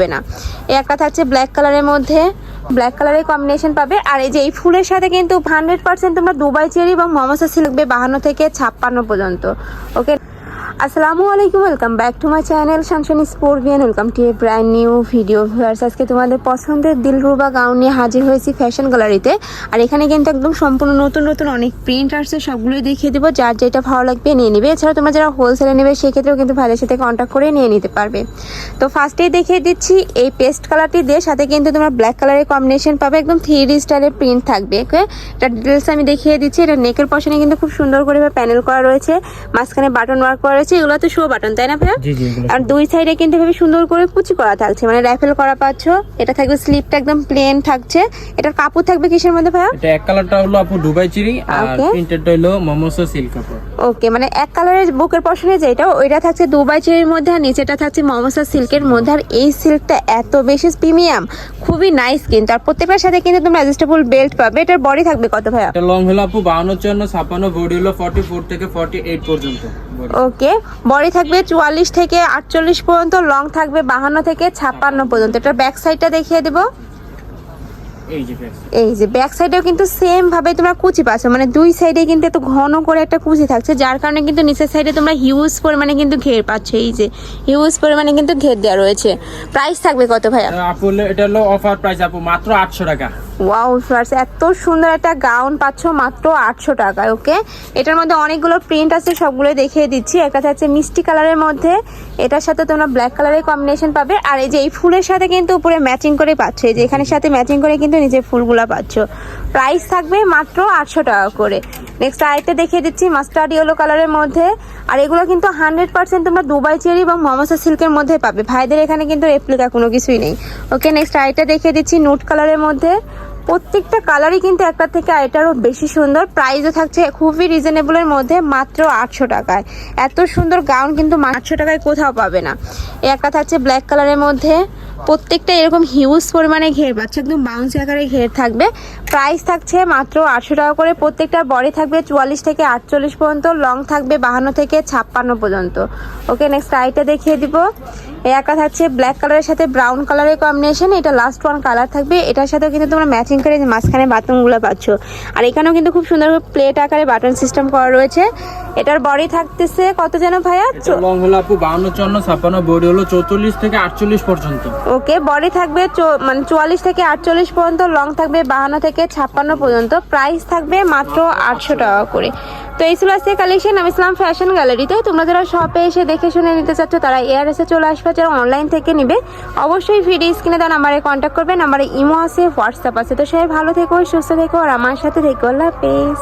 পাবে না। এই একটা থাকছে ব্ল্যাক কালারের মধ্যে। ব্ল্যাক কালারের কম্বিনেশন পাবে। আর এই যে এই ফুলের সাথে কিন্তু হান্ড্রেড পার্সেন্ট তোমরা দুবাই চেরি এবং মমসা লাগবে বাহান্ন থেকে ছাপ্পান্ন পর্যন্ত। ওকে আসসালামু আলাইকুম welcome back to my channel শানশান স্পোর্টভিয়ান welcome to a brand new video viewers আজকে তোমাদের পছন্দের দিলরুবা গাউন নিয়ে হাজির হয়েছি ফ্যাশন গ্যালারিতে আর এখানে কিন্তু একদম সম্পূর্ণ নতুন নতুন অনেক প্রিন্ট আসছে, সবগুলোই দেখিয়ে দেবো। যার যেটা ভালো লাগবে নিয়ে নিবে। এছাড়া তোমরা যারা হোলসেলে নেবে, সেক্ষেত্রেও কিন্তু ভাইদের সাথে কন্ট্যাক্ট করে নিয়ে নিতে পারবে। তো ফার্স্টেই দেখিয়ে দিচ্ছি এই পেস্ট কালারটি দিয়ে। সাথে কিন্তু তোমরা ব্ল্যাক কালারের কম্বিনেশন পাবে। একদম থ্রি স্টাইলের প্রিন্ট থাকবে ওকে এটা ডিটেলস আমি দেখিয়ে দিচ্ছি। এটা নেকের পশনে কিন্তু খুব সুন্দর করে প্যানেল করা রয়েছে। মাঝখানে বাটন ওয়ার্ক করা রয়েছে। এগুলো তো শো বাটন তাই না ভাইয়া? আর দুই সাইডে কিন্তু এভাবে সুন্দর করে কুচি করা থাকছে মানে র্যাফেল করা পাচ্ছ। এটা থাকবে স্লিপটা একদম প্লেন থাকছে। এটার কাপড় থাকবে কিসের মধ্যে ভাইয়া? এটা এক কালারটা হলো আপু দুবাই চিরি আর প্রিন্টেডটা হলো মমসো সিল্ক কাপড়। ওকে মানে এক কালারের বুকের পশনে যেটা ওইটা থাকছে দুবাই চেরির মধ্যে আর নিচেটা থাকছে মমসা সিল্কের মধ্যে। আর এই সিল্কটা এত বেশি প্রিমিয়াম খুবই নাইস কিন্তু। আর প্রত্যেকটার সাথে কিন্তু তোমরা অ্যাডজাস্টেবল বেল্ট পাবে। এটার বডি থাকবে কত ভাইয়া? এটা লং হলো আপু বাউন্ন চুয়ান্ন ছাপ্পান্ন বডি হলো ফর্টি ফোর থেকে ফর্টি এইট পর্যন্ত ওকে বডি থাকবে চুয়াল্লিশ থেকে আটচল্লিশ পর্যন্ত লং থাকবে বাহান্ন থেকে ছাপ্পান্ন পর্যন্ত। এটার ব্যাক সাইডটা দেখিয়ে দেবো। এই যে ব্যাক সাইডেও কিন্তু সেম ভাবে তোমরা কুচি পাচ্ছ। মানে দুই সাইডে কিন্তু এত ঘন করে একটা কুচি থাকছে যার কারণে কিন্তু নিচের সাইডে তোমরা হিউজ পরিমাণে কিন্তু ঘের পাচ্ছ। এই যে হিউজ পরিমাণে কিন্তু ঘের দেওয়া রয়েছে। প্রাইস থাকবে কত ভাইয়া? আপু হলো- এটা হলো অফার প্রাইস আপু মাত্র আটশো টাকা। ওয়াও ফার্স এত সুন্দর একটা গাউন পাচ্ছ মাত্র আটশো টাকায় ওকে এটার মধ্যে অনেকগুলো প্রিন্ট আছে সবগুলো দেখিয়ে দিচ্ছি। একটা থাকছে মিষ্টি কালারের মধ্যে, এটার সাথে তোমরা ব্ল্যাক কালারের কম্বিনেশন পাবে। আর এই যে এই ফুলের সাথে কিন্তু উপরে ম্যাচিং করে পাচ্ছ, এই যে এখানের সাথে ম্যাচিং করে কিন্তু নিজের ফুলগুলো পাচ্ছ। প্রাইস থাকবে মাত্র আটশো টাকা করে। নেক্সট আরেকটা দেখিয়ে দিচ্ছি মাস্টার্ড ইয়েলো কালারের মধ্যে। আর এগুলো কিন্তু হান্ড্রেড পার্সেন্ট তোমরা দুবাই চেরি এবং মমসা সিল্কের মধ্যে পাবে। ভাইদের এখানে কিন্তু রেপ্লিকা কোনো কিছুই নেই। ওকে নেক্সট আরেকটা দেখিয়ে দিচ্ছি নোট কালারের মধ্যে। প্রত্যেকটা কালারই কিন্তু একটা থেকে আরেকটারও বেশি সুন্দর। প্রাইসও থাকছে খুবই রিজনেবলের মধ্যে মাত্র আটশো টাকায়। এত সুন্দর গাউন কিন্তু আটশো টাকায় কোথাও পাবে না। একটা থাকছে ব্ল্যাক কালারের মধ্যে। প্রত্যেকটা এরকম হিউজ পরিমাণে ঘের পাচ্ছে, একদম বাউন্সি আকারে ঘের থাকবে। প্রাইস থাকছে মাত্র আটশো টাকা করে, প্রত্যেকটা বডি থাকবে চুয়াল্লিশ থেকে আটচল্লিশ পর্যন্ত লং থাকবে বাহান্ন থেকে ছাপ্পান্ন পর্যন্ত। ওকে নেক্সট আইটা দেখিয়ে দিব। এই একটা থাকছে ব্ল্যাক কালারের সাথে ব্রাউন কালারের কম্বিনেশন এটা লাস্ট ওয়ান কালার থাকবে। এটার সাথেও কিন্তু তোমরা ম্যাচিং করে মাঝখানে বাটনগুলো পাচ্ছ। আর এখানেও কিন্তু খুব সুন্দর প্লেট আকারে বাটন সিস্টেম করা রয়েছে। এটার বডি থাকতেছে কত যেন ভাইয়া? লং হলো আপু বাউন্ন চুয়ান্ন, ছাপ্পান্ন, বডি হলো চৌচল্লিশ থেকে আটচল্লিশ পর্যন্ত। ওকে বডি থাকবে মানে চুয়াল্লিশ থেকে আটচল্লিশ পর্যন্ত লং থাকবে বাহান্ন থেকে ছাপ্পান্ন পর্যন্ত প্রাইস থাকবে মাত্র আটশো টাকা করে। তো এই ছিল আজকে কালেকশন আমি ইসলাম ফ্যাশন গ্যালারিতে তোমরা যারা শপে এসে দেখে শুনে নিতে চাচ্ছ, তারা এয়ার এসে চলে আসবে, যারা অনলাইন থেকে নিবে। অবশ্যই ভিডিও স্ক্রিনে দেওয়া নাম্বারে কন্ট্যাক্ট করবে নাম্বারে ইমো আছে হোয়াটসঅ্যাপ আছে। তো সবাই ভালো থেকো, সুস্থ থেকো, আর আমার সাথে থেকো। আল্লাহ হাফেজ।